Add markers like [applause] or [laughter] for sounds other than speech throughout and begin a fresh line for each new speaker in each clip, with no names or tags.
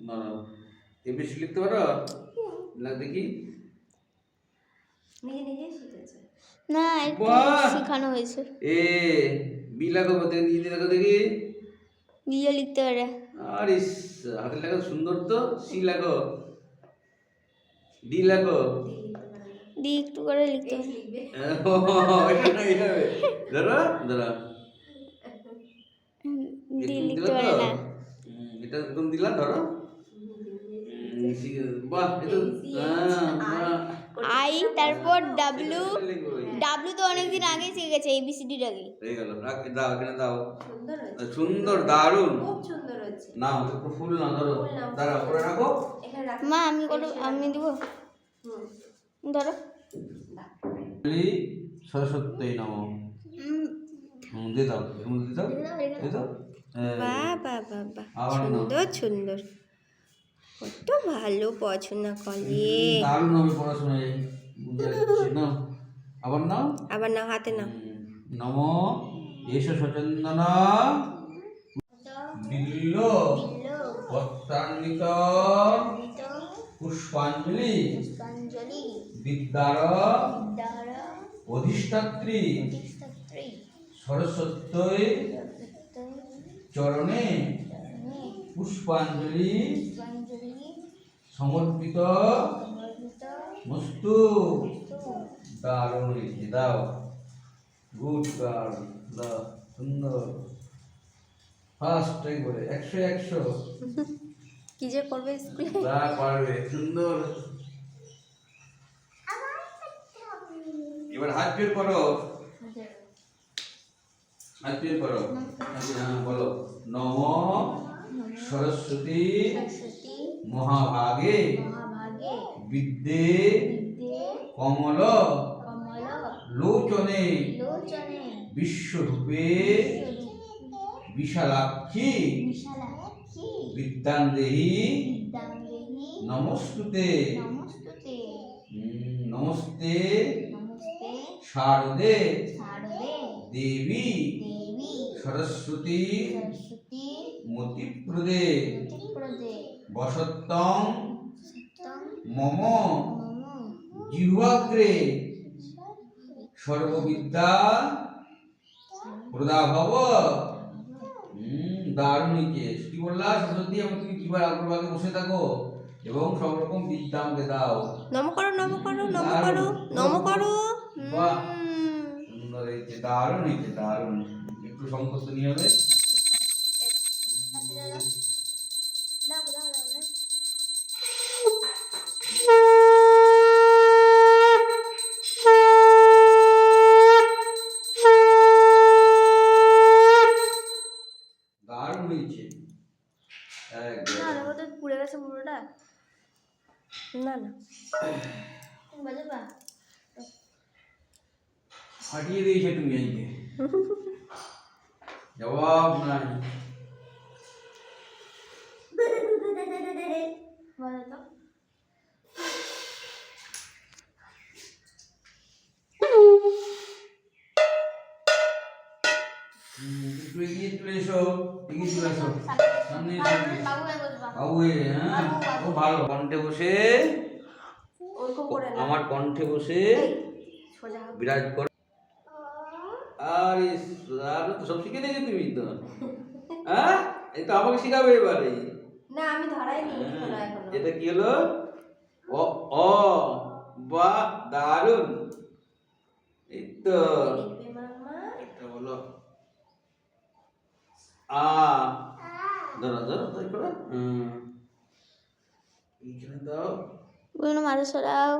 না এবিসি লিখতে পারো? না দেখি।
না একটু শেখানো হয়েছে।
এ বি লাগাবো দেখি নিজে দেখো। দেখি
বিয়ে লিখতে পারে।
আর ইস হাতের লেখা সুন্দর তো সি লাগো। ডি লাগো।
দি একটু করে লিখতে হবে। [laughs]
ধরো ধরো। এরকম
লিখতে পারে না।
এটা এরকম দিলা ধরো। বাহ।
আই তারপর ডাব্লু
এটা লিখব ওই।
ডাব্লু তো অনেকদিন আগে শিখে গেছে এবিসিডির আগে।
হয়ে গেল রাখ দাও এখানে দাও।
সুন্দর
দারুণ।
খুব সুন্দর হয়েছে।
না একটু ফুল না ধরো। দাঁড়া করে রাখো।
মা আমি কোনো আমি দিব?
হুম।
ধরো।
দাও।
সরস্বতী নম। হুম দিয়ে দাও দিয়ে দাও দিয়ে দাও।
বাহ বাহ বাহ সুন্দর সুন্দর। কত ভালো পছন্দ করে।
দারুণ হবে পড়াশোনায় নাও আবার নাও।
আবার না হাতে না
নম এস সচন্দন বিল্ল পত্রান্বিত পুষ্পাঞ্জলি বিদ্যার অধিষ্ঠাত্রী সরস্বতী চরণে পুষ্পাঞ্জলি সমর্পিত মস্তু দারুণ দাও। গুড গার্ল দাও সুন্দর। ফার্স্ট একবারে একশো একশো।
কি যে করবে স্কুলে?
যা পারবে সুন্দর। এবার হাত বের করো। হাত বের করো। হ্যাঁ বলো। নম সরস্বতী।
সরস্বতী।
মহাভাগে বিদ্যে
বিদ্যে
কমল লোচনে বিশ্বরূপে বিশালাক্ষী বিদ্যান্দেহী
বিদ্যাঙ্গেহি
নমস্তুতে নমস্তে শারদে দেবী সরস্বতী মতিপ্রদে
প্রদে
বসত্তং মম
মম
জিহ্বাগ্রে সর্ববিদ্যা প্রদাভব। হুম দারুণ হয়েছে কি বললা সরস্বতী আমি তুমি কিবার আগ্রভাগে বসে থাকো এবং সব রকম বিদ্যা আমাকে দাও।
নম করো নম করো নম
দারুণ।
করো নম করো
বাহ। সুন্দর হয়েছে। দারুণ হয়েছে দারুণ। একটু সংকোচ নিয়ে হবে
দাও, দাও, দাও, দাও।
দারুণ হয়েছে একদম
না না ওটা পুড়ে গেছে পুরোটা না না। তুমি বাজাবা
ফাটিয়ে দিয়েছে তুমি আজকে [laughs] জবাব নাই
বাজা তো
হুম, একটু এগিয়ে চলে এসো এগিয়ে চলে সামনে
বাবু
হ্যাঁ? ও ভালো। কণ্ঠে বসে আমার কণ্ঠে বসে বিরাজ কর। আরে আর তো সব শিখে নিয়েছো তুমি তো। [laughs] হ্যাঁ? এই তো আমাকে শিখাবে এবারে।
না আমি ধরাই নি এখনও।
হ্যাঁ, এটা কি হলো? ও ও বা দারুণ এই তো
লিখবে মামা
এটা হলো আ। ধরো ধরো তাই করো এইখানে দাও।
বুঝলো মাথা সরাও।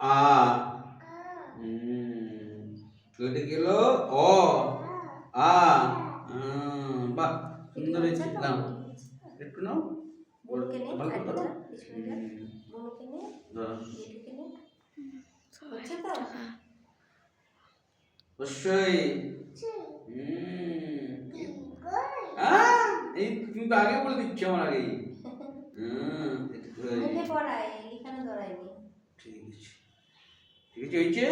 আ। হুম। ওইটা গেল। অ। আ। হুম, বাহ সুন্দর হয়েছে। নাও। একটু নাও। ভালো করো। ধরো। অবশ্যই। হুম। আহ, এই তুমি তো আগে বলে দিচ্ছ আমার আগে ঠিক আছে। ঠিক আছে হয়েছে?